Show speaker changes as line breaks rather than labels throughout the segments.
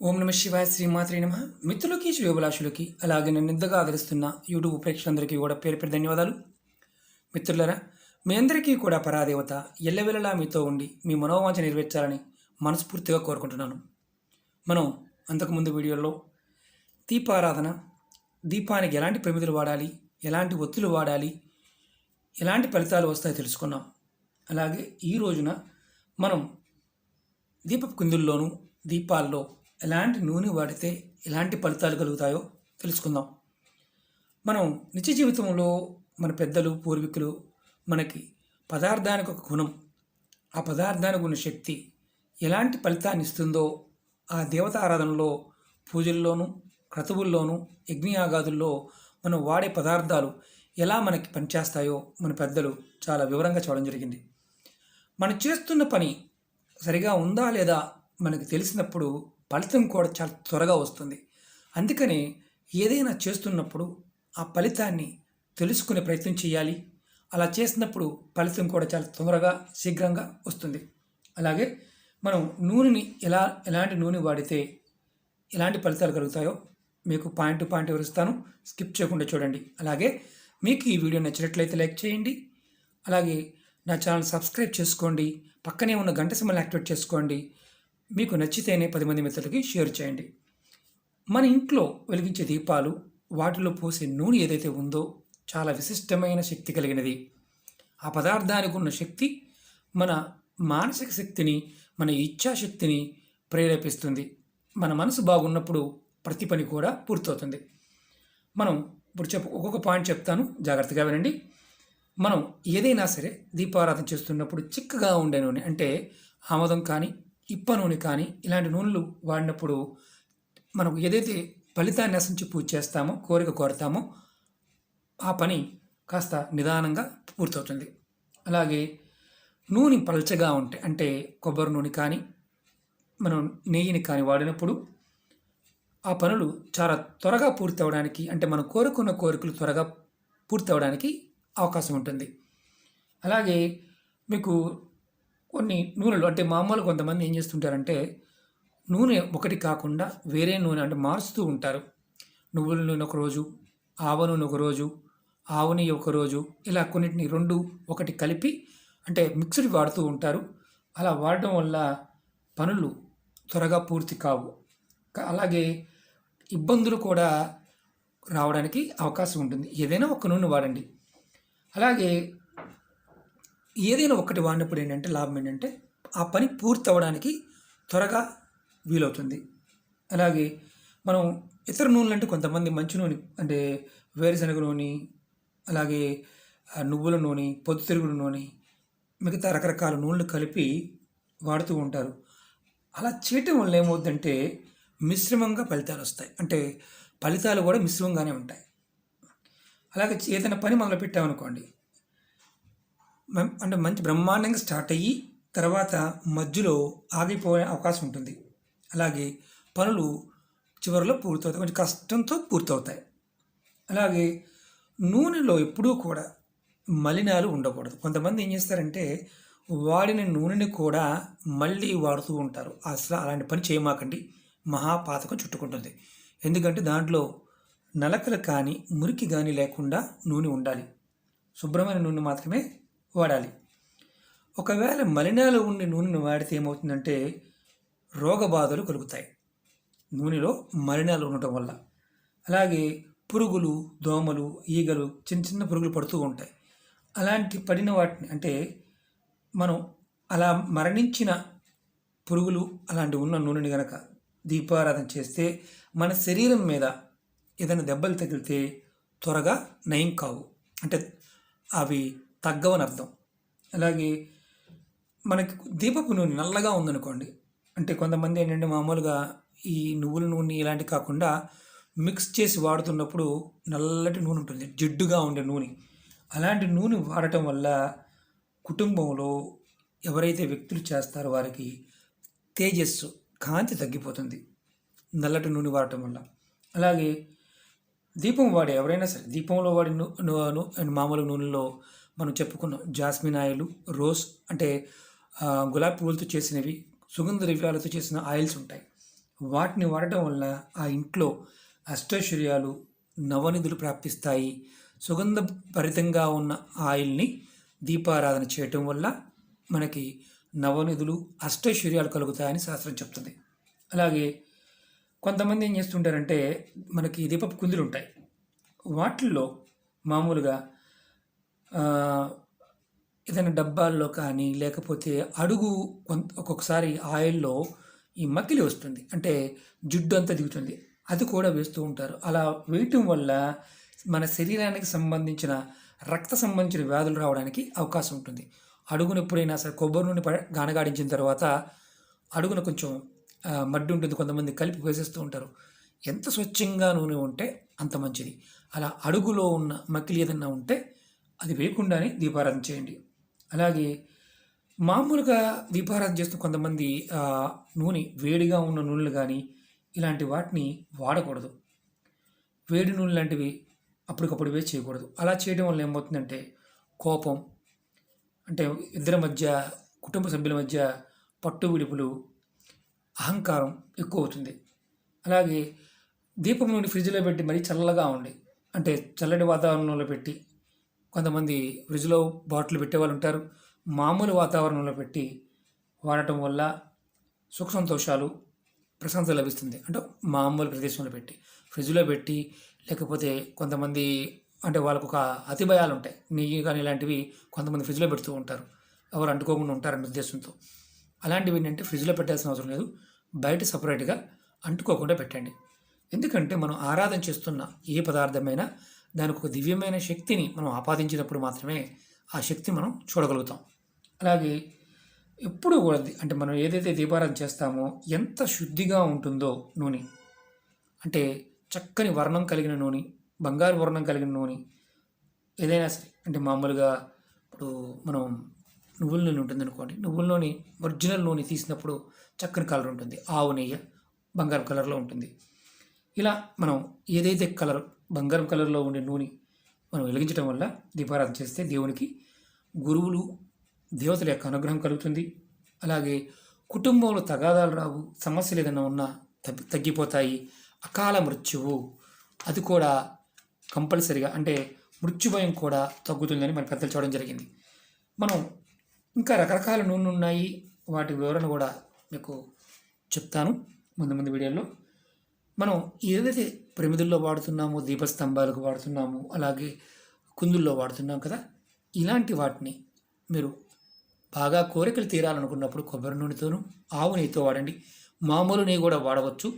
ఓం నమ శివాయ శ్రీమాత్రి నమ. మిత్రులకి శ్రేయోభిలాషులకి అలాగే నన్ను నిందగా ఆదరిస్తున్న యూట్యూబ్ ప్రేక్షకులందరికీ కూడా పేరు పేరు ధన్యవాదాలు. మిత్రులరా మీ అందరికీ కూడా పరాదేవత ఎల్లవెల్లలా మీతో ఉండి మీ మనోవాంఛ నెరవేర్చాలని మనస్ఫూర్తిగా కోరుకుంటున్నాను. మనం అంతకుముందు వీడియోలో దీపారాధన దీపానికి ఎలాంటి ప్రమిదలు వాడాలి ఎలాంటి ఒత్తులు వాడాలి ఎలాంటి ఫలితాలు వస్తాయో తెలుసుకున్నాం. అలాగే ఈ రోజున మనం దీపపు కుందుల్లోనూ దీపాల్లో ఎలాంటి నూనె వాడితే ఎలాంటి ఫలితాలు కలుగుతాయో తెలుసుకుందాం. మనం నిత్య జీవితంలో మన పెద్దలు పూర్వీకులు మనకి పదార్థానికి ఒక గుణం. ఆ పదార్థానికి ఉన్న శక్తి ఎలాంటి ఫలితాన్ని ఇస్తుందో ఆ దేవత ఆరాధనలో పూజల్లోనూ క్రతువుల్లోనూ యజ్ఞయాగాదుల్లో మనం వాడే పదార్థాలు ఎలా మనకి పనిచేస్తాయో మన పెద్దలు చాలా వివరంగా చూడడం జరిగింది. మనం చేస్తున్న పని సరిగా ఉందా లేదా మనకు తెలిసినప్పుడు ఫలితం కూడా చాలా త్వరగా వస్తుంది. అందుకని ఏదైనా చేస్తున్నప్పుడు ఆ ఫలితాన్ని తెలుసుకునే ప్రయత్నం చేయాలి. అలా చేసినప్పుడు ఫలితం కూడా చాలా తొందరగా శీఘ్రంగా వస్తుంది. అలాగే మనం నూనెని ఎలా ఎలాంటి నూనె వాడితే ఎలాంటి ఫలితాలు కలుగుతాయో మీకు పాయింట్ టు పాయింట్ వివరిస్తాను. స్కిప్ చేయకుండా చూడండి. అలాగే మీకు ఈ వీడియో నచ్చినట్లయితే లైక్ చేయండి. అలాగే నా ఛానల్ సబ్స్క్రైబ్ చేసుకోండి. పక్కనే ఉన్న గంట సింబల్ యాక్టివేట్ చేసుకోండి. మీకు నచ్చితేనే పది మంది మిత్రులకి షేర్ చేయండి. మన ఇంట్లో వెలిగించే దీపాలు వాటిలో పోసే నూనె ఏదైతే ఉందో చాలా విశిష్టమైన శక్తి కలిగినది. ఆ పదార్థానికి ఉన్న శక్తి మన మానసిక శక్తిని మన ఇచ్ఛాశక్తిని ప్రేరేపిస్తుంది. మన మనసు బాగున్నప్పుడు ప్రతి పని కూడా పూర్తవుతుంది. మనం ఇప్పుడు చెప్పు ఒక్కొక్క పాయింట్ చెప్తాను జాగ్రత్తగా వినండి. మనం ఏదైనా సరే దీపారాధన చేస్తున్నప్పుడు చిక్కగా ఉండే నూనె అంటే ఆమోదం కానీ ఇప్ప నూనె కానీ ఇలాంటి నూనెలు వాడినప్పుడు మనకు ఏదైతే ఫలితాన్ని ఆశించి పూజ చేస్తామో కోరిక కోరుతామో ఆ పని కాస్త నిదానంగా పూర్తవుతుంది. అలాగే నూనె పల్చగా ఉంటే అంటే కొబ్బరి నూనె కానీ మనం నెయ్యిని కానీ వాడినప్పుడు ఆ పనులు చాలా త్వరగా పూర్తి అవడానికి అంటే మనం కోరుకున్న కోరికలు త్వరగా పూర్తి అవడానికి అవకాశం ఉంటుంది. అలాగే మీకు కొన్ని నూనెలు అంటే మామూలు కొంతమంది ఏం చేస్తుంటారంటే నూనె ఒకటి కాకుండా వేరే నూనె అంటే మారుస్తూ ఉంటారు. నువ్వుల నూనె ఒకరోజు ఆవ నూనె ఒకరోజు ఆవు నెయ్యి ఒకరోజు ఇలా కొన్నిటిని రెండు ఒకటి కలిపి అంటే మిక్స్డ్ వాడుతూ ఉంటారు. అలా వాడడం వల్ల పనులు త్వరగా పూర్తి కావు. అలాగే ఇబ్బందులు కూడా రావడానికి అవకాశం ఉంటుంది. ఏదైనా ఒక నూనె వాడండి. అలాగే ఏదైనా ఒకటి వాడినప్పుడు ఏంటంటే లాభం ఏంటంటే ఆ పని పూర్తి అవ్వడానికి త్వరగా వీలవుతుంది. అలాగే మనం ఇతర నూనెలు అంటే కొంతమంది మంచి నూనె అంటే వేరుశనగ నూనె అలాగే నువ్వుల నూనె పొద్దుతిరుగుడు నూనె మిగతా రకరకాల నూనెలు కలిపి వాడుతూ ఉంటారు. అలా చేయటం వల్ల ఏమవుద్దంటే మిశ్రమంగా ఫలితాలు వస్తాయి. అంటే ఫలితాలు కూడా మిశ్రమంగానే ఉంటాయి. అలాగే ఏదైనా పని మొదలు పెట్టామనుకోండి అంటే మంచి బ్రహ్మాండంగా స్టార్ట్ అయ్యి తర్వాత మధ్యలో ఆగిపోయే అవకాశం ఉంటుంది. అలాగే పనులు చివరిలో పూర్తవుతాయి. కొంచెం కష్టంతో పూర్తవుతాయి. అలాగే నూనెలో ఎప్పుడూ కూడా మలినాలు ఉండకూడదు. కొంతమంది ఏం చేస్తారంటే వాడిన నూనెని కూడా మళ్ళీ వాడుతూ ఉంటారు. అసలు అలాంటి పని చేయమాకండి. మహాపాతకం చుట్టుకుంటుంది. ఎందుకంటే దాంట్లో నలకలు కానీ మురికి కానీ లేకుండా నూనె ఉండాలి. శుభ్రమైన నూనె మాత్రమే వాడాలి. ఒకవేళ మలినాలు ఉండే నూనెను వాడితే ఏమవుతుందంటే రోగబాధలు కలుగుతాయి. నూనెలో మలినాలు ఉండటం వల్ల. అలాగే పురుగులు దోమలు ఈగలు చిన్న చిన్న పురుగులు పడుతూ ఉంటాయి. అలాంటి పడిన వాటిని అంటే మనం అలా మరణించిన పురుగులు అలాంటి ఉన్న నూనెని గనక దీపారాధన చేస్తే మన శరీరం మీద ఏదైనా దెబ్బలు తగిలితే త్వరగా నయం కావు. అంటే అవి తగ్గవని అర్థం. అలాగే మనకి దీపపు నూనె నల్లగా ఉందనుకోండి అంటే కొంతమంది ఏంటంటే మామూలుగా ఈ నువ్వుల నూనె ఇలాంటి కాకుండా మిక్స్ చేసి వాడుతున్నప్పుడు నల్లటి నూనె ఉంటుంది జిడ్డుగా ఉండే నూనె. అలాంటి నూనె వాడటం వల్ల కుటుంబంలో ఎవరైతే వ్యక్తులు చేస్తారో వారికి తేజస్సు కాంతి తగ్గిపోతుంది నల్లటి నూనె వాడటం వల్ల. అలాగే దీపం వాడే ఎవరైనా సరే దీపంలో వాడే ను- మామూలు నూనెలో మనం చెప్పుకున్నాం జాస్మిన్ ఆయిల్ రోజ్ అంటే గులాబీ పువ్వులతో చేసినవి సుగంధ ద్రవ్యాలతో చేసిన ఆయిల్స్ ఉంటాయి. వాటిని వాడటం వల్ల ఆ ఇంట్లో అష్టైశ్వర్యాలు నవనిధులు ప్రాప్తిస్తాయి. సుగంధ భరితంగా ఉన్న ఆయిల్ని దీపారాధన చేయటం వల్ల మనకి నవనిధులు అష్టైశ్వర్యాలు కలుగుతాయని శాస్త్రం చెప్తుంది. అలాగే కొంతమంది ఏం చేస్తుంటారంటే మనకి దీపపు కుందులు ఉంటాయి వాటిల్లో మామూలుగా ఏదైనా డబ్బాల్లో కానీ లేకపోతే అడుగు కొంత ఒక్కొక్కసారి ఆయిల్లో ఈ మకిలి వస్తుంది. అంటే జిడ్డు అంతా దిగుతుంది. అది కూడా వేస్తూ ఉంటారు. అలా వేయటం వల్ల మన శరీరానికి సంబంధించిన రక్త సంబంధించిన వ్యాధులు రావడానికి అవకాశం ఉంటుంది. అడుగును ఎప్పుడైనా సరే కొబ్బరి నూనె గానగాడించిన తర్వాత అడుగున కొంచెం మడ్డు మడ్డి ఉంటుంది. కొంతమంది కలిపి వేసేస్తూ ఉంటారు. ఎంత స్వచ్ఛంగా నూనె ఉంటే అంత మంచిది. అలా అడుగులో ఉన్న మకిలి ఏదన్నా ఉంటే అది వేయకుండానే దీపారాధన చేయండి. అలాగే మామూలుగా దీపారాధన చేస్తున్న కొంతమంది నూనె వేడిగా ఉన్న నూనెలు కానీ ఇలాంటి వాటిని వాడకూడదు. వేడి నూనె లాంటివి అప్పటికప్పుడు వేసి చేయకూడదు. అలా చేయడం వల్ల ఏమవుతుందంటే కోపం అంటే ఇద్దరి మధ్య కుటుంబ సభ్యుల మధ్య పట్టు విడుపులు అహంకారం ఎక్కువ అవుతుంది. అలాగే దీపం నూనె ఫ్రిడ్జ్లో పెట్టి మరీ చల్లగా ఉండి అంటే చల్లటి వాతావరణంలో పెట్టి కొంతమంది ఫ్రిడ్జ్లో బాటిల్ పెట్టే వాళ్ళు ఉంటారు. మామూలు వాతావరణంలో పెట్టి వాడటం వల్ల సుఖ సంతోషాలు ప్రశాంతత లభిస్తుంది. అంటే మామూలు ప్రదేశంలో పెట్టి ఫ్రిడ్జ్లో పెట్టి లేకపోతే కొంతమంది అంటే వాళ్ళకు ఒక అతి భయాలు ఉంటాయి. నెయ్యి కానీ ఇలాంటివి కొంతమంది ఫ్రిడ్జ్లో పెడుతూ ఉంటారు. ఎవరు అంటుకోకుండా ఉంటారనే ఉద్దేశంతో. అలాంటివి ఏంటంటే ఫ్రిడ్జ్లో పెట్టాల్సిన అవసరం లేదు. బయట సపరేట్గా అంటుకోకుండా పెట్టండి. ఎందుకంటే మనం ఆరాధన చేస్తున్న ఏ పదార్థమైనా దానికి ఒక దివ్యమైన శక్తిని మనం ఆపాదించినప్పుడు మాత్రమే ఆ శక్తి మనం చూడగలుగుతాం. అలాగే ఎప్పుడు కూడా అంటే మనం ఏదైతే దీపారాధన చేస్తామో ఎంత శుద్ధిగా ఉంటుందో నూనె. అంటే చక్కని వర్ణం కలిగిన నూనె బంగారు వర్ణం కలిగిన నూనె ఏదైనా సరే. అంటే మామూలుగా ఇప్పుడు మనం నువ్వుల నూనె ఉంటుంది అనుకోండి నువ్వుల నూనె ఒరిజినల్ నూనె తీసినప్పుడు చక్కని కలర్ ఉంటుంది. ఆవు నెయ్యి బంగారం కలర్లో ఉంటుంది. ఇలా మనం ఏదైతే కలర్ బంగారం కలర్లో ఉండే నూనె మనం వెలిగించడం వల్ల దీపారాధన చేస్తే దేవునికి గురువులు దేవతల యొక్క అనుగ్రహం కలుగుతుంది. అలాగే కుటుంబంలో తగాదాలు రావు సమస్యలు ఏదైనా ఉన్నా తగ్గి తగ్గిపోతాయి. అకాల మృత్యువు అది కూడా కంపల్సరిగా అంటే మృత్యుభయం కూడా తగ్గుతుందని మన పెద్దలు చూడడం జరిగింది. మనం ఇంకా రకరకాల నూనెలు ఉన్నాయి. వాటి వివరణ కూడా మీకు చెప్తాను. ముందు ముందు వీడియోలో మనం ఏదైతే ప్రమిదుల్లో వాడుతున్నామో దీపస్తంభాలకు వాడుతున్నాము అలాగే కుందుల్లో వాడుతున్నాం కదా ఇలాంటి వాటిని మీరు బాగా కోరికలు తీరాలనుకున్నప్పుడు కొబ్బరి నూనెతోనూ ఆవు నెయ్యితో వాడండి. మామూలు నెయ్యి కూడా వాడవచ్చు.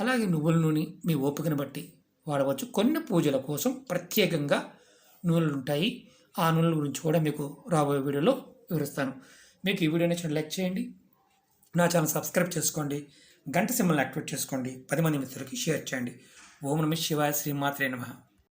అలాగే నువ్వుల నూనె మీ ఓపికను బట్టి వాడవచ్చు. కొన్ని పూజల కోసం ప్రత్యేకంగా నూనెలు ఉంటాయి. ఆ నూనెల గురించి కూడా మీకు రాబోయే వీడియోలో వివరిస్తాను. మీకు ఈ వీడియో నచ్చిన లైక్ చేయండి. నా ఛానల్ సబ్స్క్రైబ్ చేసుకోండి. గంట సింబల్ని యాక్టివేట్ చేసుకోండి. పది మంది మిత్రులకి షేర్ చేయండి. ఓం నమ శివాయ శ్రీమాత్రే నమః.